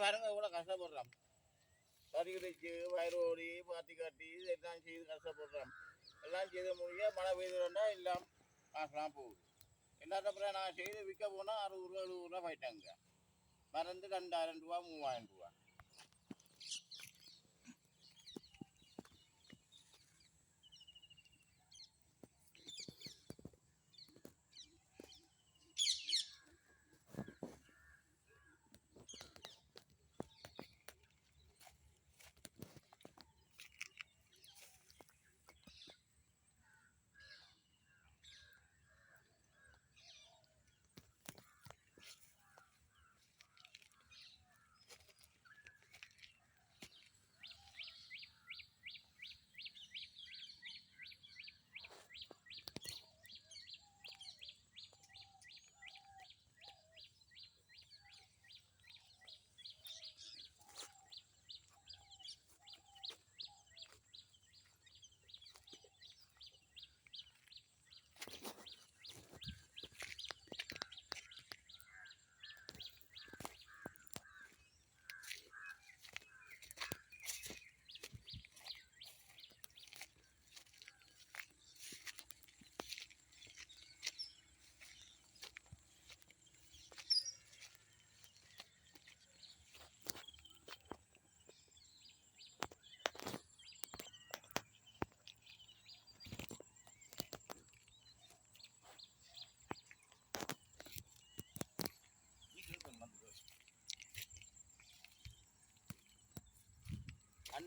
நாங்கள் பாருங்க இவ்வளோ கஷ்டப்படுறோம் கறி இடிச்சு வயிறு ஓடி பாத்தி காட்டி எல்லாம் செய்து கஷ்டப்படுறோம் எல்லாம் செய்து முடிய மழை பெய்துட்டா எல்லாம் காசுலாம் போகுது. எல்லாத்தப்புறம் நான் செய்து விற்க போனால் அறுபது ரூபா எழுபது ரூபா போயிட்டாங்க. மறந்து ரெண்டாயிரம் ரூபா மூவாயிரம் ரூபா.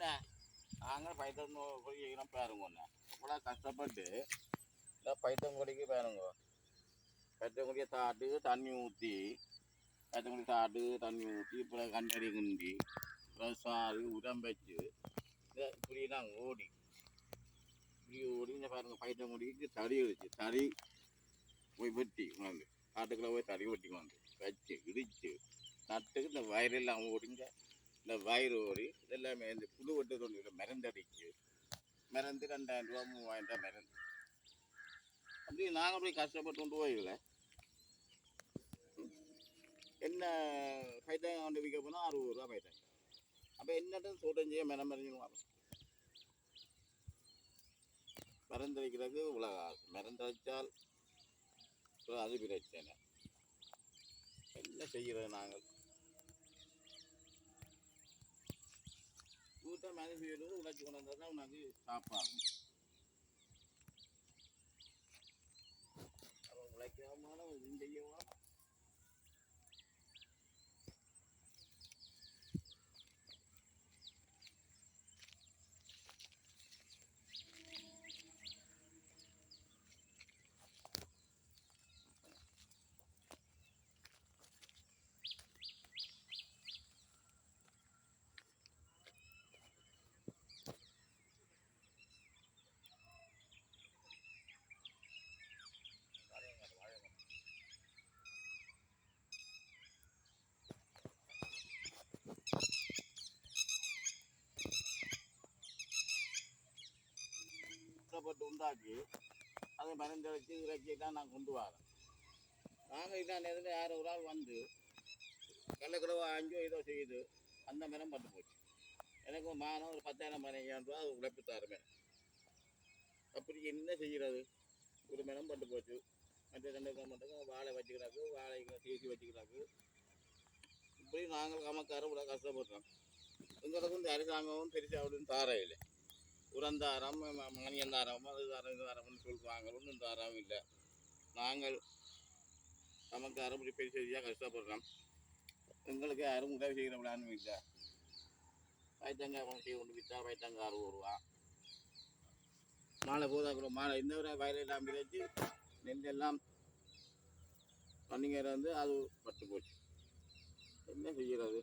அண்ணா நாங்கள் பைத்தம் கொடி செய்யணும் பாருங்க இவ்வளோ கஷ்டப்பட்டு இந்த பைத்தம் பேருங்கோ. பாருங்க தாட்டு தண்ணி ஊற்றி பைத்தம் தாட்டு தண்ணி ஊற்றி இப்போ கண்டறி குண்டி அப்புறம் சாறு உரம் வச்சு இப்படி நாங்கள் ஓடி. இப்படி ஓடி இந்த பாருங்க பைத்தங்குடிக்கு தறி வச்சு தறி போய் வெட்டி கொண்டாந்து காட்டுக்குள்ளே போய் தறி வெட்டி வந்து வச்சு இடிச்சு நட்டுக்கு இந்த வயலெல்லாம் ஓடிங்க. இந்த வயிறு ஓடி இதெல்லாமே இந்த புழு வெட்டு தொழில் மருந்தடிச்சு மருந்து ரெண்டாயிரம் ரூபா மூவாயிரம் ரூபா மருந்து அப்படி நாங்கள் போய் கஷ்டப்பட்டு கொண்டு போயிடல. என்ன பைத்தாங்க கொண்டு விற்க போனால் அறுபது ரூபா பைத்தாங்க அப்போ என்னட்டு சூட்டஞ்சிய மரம் மறைஞ்சிடுவாங்க மருந்தடிக்கிறதுக்கு உலக காசு அது பிரச்சனை. என்ன செய்கிறது நாங்கள் வீட்டை மேலே செய்யறது உழைச்சி கொண்டு வந்தால் தான் உனக்கு சாப்பாகும் அவன் உழைக்காமல் இதுவும் செய்யவா கஷ்டப்பட்டு உண்டாக்கி அதை பறந்து வச்சு இறைச்சி தான் நான் கொண்டு வரேன். நாங்கள் இதான் நேரத்தில் யாரோ ஒரு ஆள் வந்து கடலக்கிழவா அஞ்சோ ஏதோ செய்யுது அந்த மரம் பட்டு போச்சு. எனக்கு மானம் ஒரு பத்தாயிரம் பதினஞ்சாயிரம் ரூபா அது உழைப்பு தருமே அப்படி என்ன செய்கிறது ஒரு மரம் பட்டு போச்சு. மற்ற ரெண்டு மட்டும் வாழை வச்சுக்கிறாக்கு வாழை தீசி வச்சுக்கிறாக்கு. இப்படி நாங்கள் கமக்காரம் இவ்வளோ கஷ்டப்படுறோம் எங்களுக்கு இந்த அரசாங்கமும் பெருசாக அப்படின்னு தாரையில்லை உரந்தாரம் மணியந்தாரம் அது தாரம் இது தாரம்னு சொல்லுவாங்க. ஒன்றும் தாரம் இல்லை. நாங்கள் நமக்கு அறுபடி பெரிய செய்தியாக கஷ்டப்படுறோம். எங்களுக்கு யாரும் உதவி செய்கிற விளையாடும் இல்லை. வயிற்றங்காய் கொண்டு செய்ய கொண்டு விற்றா வயிற்றங்காய் அறுபது ரூபா. மாலை போதா கூட மாலை. இந்த வரை வயலெல்லாம் விதைச்சு நெல்லெல்லாம் பண்ணிங்கிற வந்து அது பட்டு போச்சு. என்ன செய்கிறது?